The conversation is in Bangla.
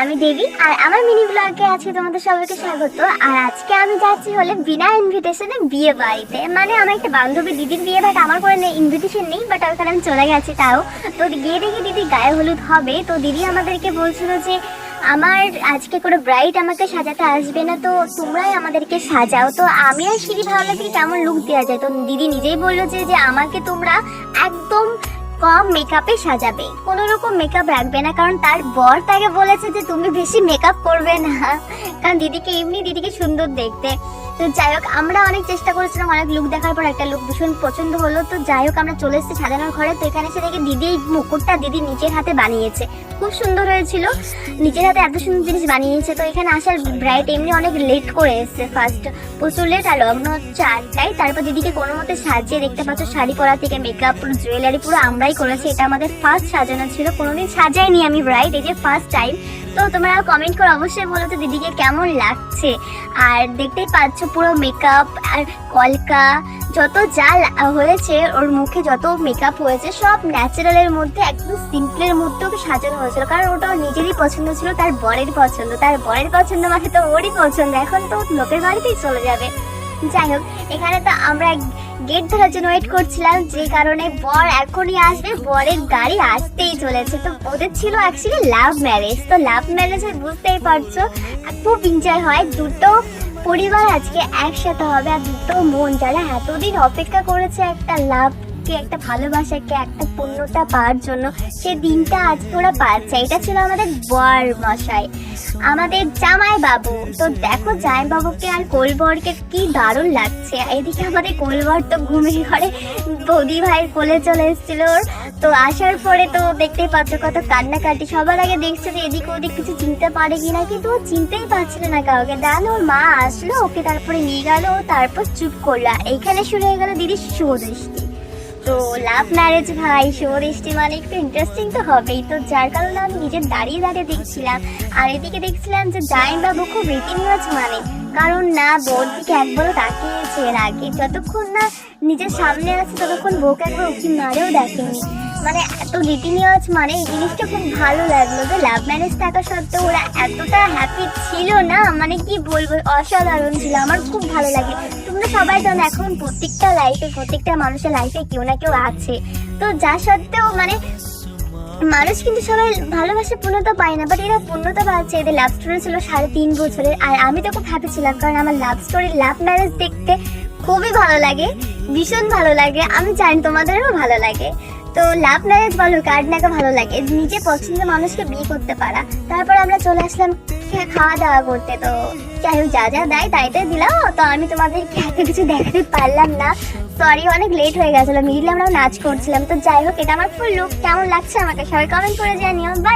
আমি দেবী, আর আমার মিনি ব্লগে আজকে তোমাদের সবাইকে স্বাগত। আর আজকে আমি যাচ্ছি হলে বিনা ইনভিটেশনে বিয়ে বাড়িতে। মানে আমার একটা বান্ধবী দিদির বিয়ে বাট আমার কোনো ইনভিটেশন নেই বাট ওখানে আমি চলে গেছি তাও। তো গিয়ে দেখি দিদি গায়ে হলুদ হবে। তো দিদি আমাদেরকে বলছিল যে, আমার আজকে কোনো ব্রাইট আমাকে সাজাতে আসবে না, তো তোমরাই আমাদেরকে সাজাও। তো আমি আর সিঁড়ি ভাবলাম কেমন লুক দেওয়া যায়? তো দিদি নিজেই বলল যে আমাকে তোমরা একদম কম মেকআপে সাজাবে। কোনো রকম মেকআপ রাখবে না, কারণ তার বর তাকে বলেছে যে, তুমি বেশি মেকআপ করবে না। কারণ দিদিকে, এমনি দিদিকে সুন্দর দেখতে। তো যাই হোক, আমরা অনেক চেষ্টা করেছিলাম, অনেক লুক দেখার পর একটা লুক ভীষণ পছন্দ হলো। তো যাই হোক, আমরা চলে এসেছি সাজানোর ঘরে। তো এখানে এসে দেখি দিদি এই মুকুটটা দিদি নিজের হাতে বানিয়েছে। খুব সুন্দর হয়েছিল। নিজের হাতে এত সুন্দর জিনিস বানিয়েছে। তো এখানে আসার ব্রাইট এমনি অনেক লেট করে এসেছে। ফার্স্ট প্রচুর লেট আর লগ্ন আটটায়। তারপর দিদিকে কোনো মতে সাজিয়ে দেখতে পাচ্ছ, শাড়ি পরা থেকে মেকআপ পুরো জুয়েলারি পুরো আমরাই করেছি। এটা আমাদের ফার্স্ট সাজানো ছিল। কোনোদিন সাজাইনি আমি ব্রাইট এই যে ফার্স্ট টাইম তো তোমরা কমেন্ট করে অবশ্যই বলো তো দিদিকে কেমন লাগছে। আর দেখতেই পাচ্ছ পুরো মেকআপ আর কলকা, যত যা হয়েছে, ওর মুখে যত মেকআপ হয়েছে, সব ন্যাচারালের মধ্যে, একদম সিম্পলের মধ্যে ওকে সাজানো হয়েছিল। কারণ ওটা নিজেরই পছন্দ ছিল, তার বরের পছন্দ। তার বরের পছন্দ মানে তো ওরই পছন্দ। এখন তো লোকের বাড়িতেই চলে যাবে। যাই হোক, এখানে তো আমরা গেট ধরার জন্য ওয়েট করছিলাম, যে কারণে বর এখনই আসবে, বরের গাড়ি আসতেই চলেছে। তো ওদের ছিল অ্যাকচুয়ালি লাভ ম্যারেজ তো লাভ ম্যারেজে বুঝতেই পারছ খুব এনজয় হয়। দুটো পরিবার আজকে একসাথে হবে, আর দুটো মন যারা এতদিন অপেক্ষা করেছে একটা লাভকে একটা ভালোবাসাকে একটা পূর্ণতা পাওয়ার জন্য সে দিনটা আজকে ওরা পাচ্ছে এটা ছিল আমাদের বর মশাই, আমাদের জামাই বাবু। তো দেখো, জামাই বাবুকে আর কোলবরকে কি দারুণ লাগছে। এদিকে আমাদের কোলবর তো ঘুমিয়ে ঘরে বৌদি ভাইয়ের কোলে চলে এসেছিল ওর। তো আসার পরে তো দেখতেই পাচ্ছ কত কান্নাকাটি। সবার আগে দেখছে যে এদিক ওদিক কিছু চিনতে পারে কিনা, কিন্তু ও চিনতেই পারছিল না কাউকে। দেন ওর মা আসলো, ওকে তারপরে নিয়ে গেল, তারপর চুপ করল। আর এইখানে শুরু হয়ে গেল দিদির শুভদৃষ্টি তো লাভ ম্যারেজ ভাই শুভদৃষ্টি মানে একটু ইন্টারেস্টিং তো হবেই। তো যার কারণে আমি নিজের দাঁড়িয়ে দাঁড়িয়ে দেখছিলাম। আর এদিকে দেখছিলাম যে জাইন বাবু খুব রীতি নিয়জ মানে। কারণ না বোর দিকে একবারও তাকিয়েছে। এর আগে যতক্ষণ না নিজের সামনে আছে, ততক্ষণ বউকে একবার উকি মারেও দেখেনি। মানে এত রীতি নিয়জ মানে এই জিনিসটা খুব ভালো লাগল যে লাভ ম্যারেজ থাকা সত্ত্বেও ওরা এতটা হ্যাপি ছিল না। মানে কি বলব, অসাধারণ ছিল। আমার খুব ভালো লাগে। তোমরা সবাই জানো, এখন প্রত্যেকটা লাইফে প্রত্যেকটা মানুষের লাইফে কেউ না কেউ আছে। তো যা সত্ত্বেও মানে মানুষ কিন্তু সবাই ভালোবাসে পূর্ণতা পায় না বাট এরা পূর্ণতা পাচ্ছে। এদের লাভ স্টোরি ছিল সাড়ে তিন বছরের। আর আমি তো খুব হ্যাপি ছিলাম, কারণ আমার লাভ স্টোরি লাভ ম্যারেজ দেখতে খুবই ভালো লাগে, ভীষণ ভালো লাগে। আমি জানি তোমাদেরও ভালো লাগে। তো লাভ ম্যারেজ বলো, কার নাকে ভালো লাগে? নিজে পছন্দের মানুষকে বিয়ে করতে পারা। তারপর আমরা চলে আসলাম খা- খাওয়া দাওয়া করতে তো। যাই হোক, যা যা দেয় তাই তাই দিলাম। তো আমি তোমাদেরকে এত কিছু দেখাতে পারলাম না। সরি অনেক লেট হয়ে গেছিল। মিডিলে আমরা নাচ করছিলাম। তো যাই হোক, এটা আমার ফুল লুক কেমন লাগছে আমাকে সবাই কমেন্ট করে জানিও। বাই